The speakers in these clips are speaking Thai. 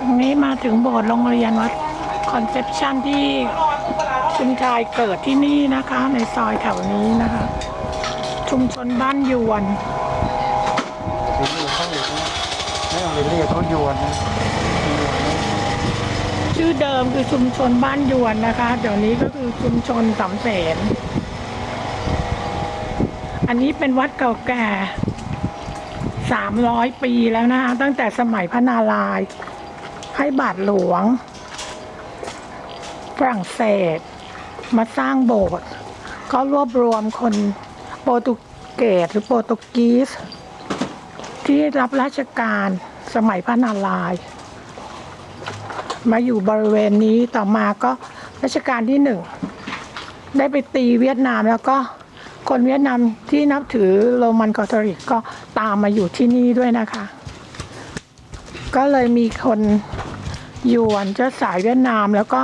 ตรงนี้มาถึงโบสถ์โรงเรียนวัดคอนเซปชันที่คุณชายเกิดที่นี่นะคะ ในซอยแถวนี้นะคะ ชุมชนบ้านยวนไปเรียกเขาเลยนะไม่เอาไปเรียกเขาโยนนะโยนนะชื่อเดิมคือชุมชนบ้านยวนนะคะ เดี๋ยวนี้ก็คือชุมชนสำเสนอันนี้เป็นวัดเก่าแก่สามร้อยปีแล้วนะคะ ตั้งแต่สมัยพระนารายณ์ ให้บาทหลวง ฝรั่งเศส มาสร้างโบสถ์ก็รวบรวมคนโปรตุเกสหรือโปรตุกีส ที่รับราชการสมัยพระนารายณ์มาอยู่บริเวณนี้ต่อมาก็รัชกาลที่หนึ่ง ได้ไปตีเวียดนามแล้วก็คนเวียดนามที่นับถือโรมันคาทอลิกก็ตามมาอยู่ที่นี่ด้วยนะคะ ก็เลยมีคน ยวนเจ้าสายเวียดนาม แล้วก็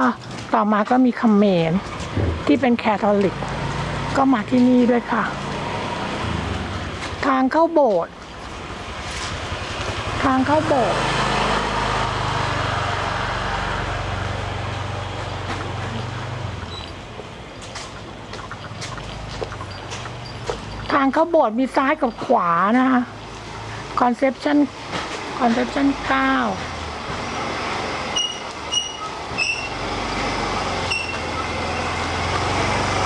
ต่อมาก็มีเขมรที่เป็นแคทอลิก ก็มาที่นี่ด้วยค่ะ ทางเข้าโบสถ์ทางเข้าโบสถ์ทางเข้าโบสถ์มีซ้ายกับขวานะคะคอนเซปชันคอนเซปชันเก้า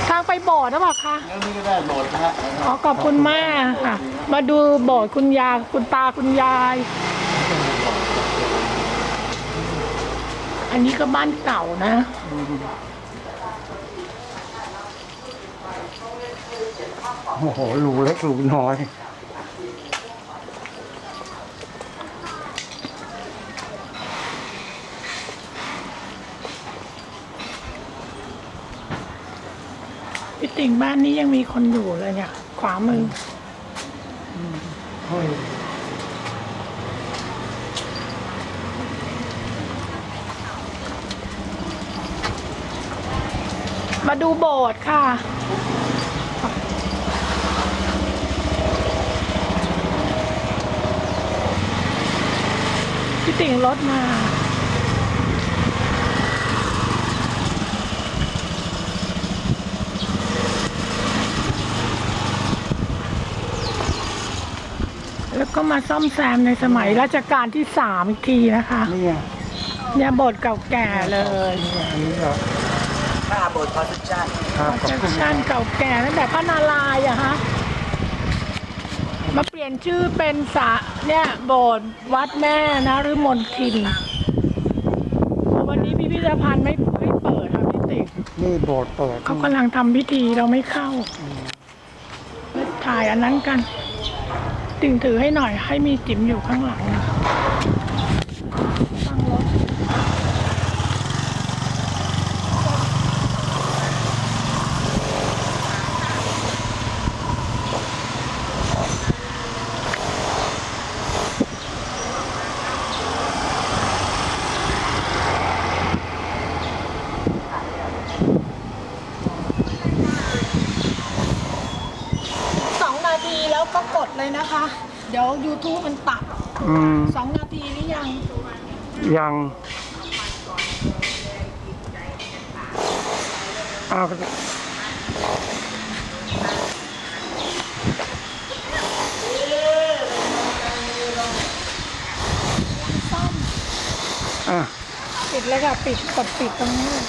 ทางไปโบสถ์ หรือเปล่าคะแล้วนี่ก็ได้โบสถ์นะฮะขอขอบคุณมากค่ะ มาดูโบสถ์คุณยายคุณตาคุณยาย อันนี้ก็บ้านเก่านะ โอ้โหรูเล็กรูน้อย พี่ติ่งบ้านนี้ยังมีคนอยู่เลยเนี่ย ขวามือเฮ้ยมาดูโบสถ์ค่ะ พี่ติ่งรถมา แล้วก็มาซ่อมแซมในสมัยรัชกาลที่สามอีกทีนะคะ นี่ไงเนี่ยโบสถ์เก่าแก่เลยนี่ไงอันนี้ก็ค่าโบสถ์คอนเซปชั่นครับขอบเซ็คุณชันเก่าแก่ตั้งแต่พระนารายณ์อะฮะมาเปลี่ยนชื่อเป็นสระเนี่ยโบสถ์วัดแม่นะหรือมนทินวันนี้พิพิธภัณฑ์ไม่ไม่เปิดค่ะพี่ติ๊ก นี่โบสถ์เปิดเขากำลังทำพิธีเราไม่เข้า ถ่ายอันนั้นกัน ติ่งถือให้หน่อยให้มีจิ๋มอยู่ข้างหลังนะตั้งรถ สองนาทีแล้วก็กด เลยนะคะ เดี๋ยว YouTube มันตัดอืมสองนาทีหรือยัง ยังอ้าวซ่อมอะ ปิดเลยค่ะ ปิดกดปิดตรงนี้เลย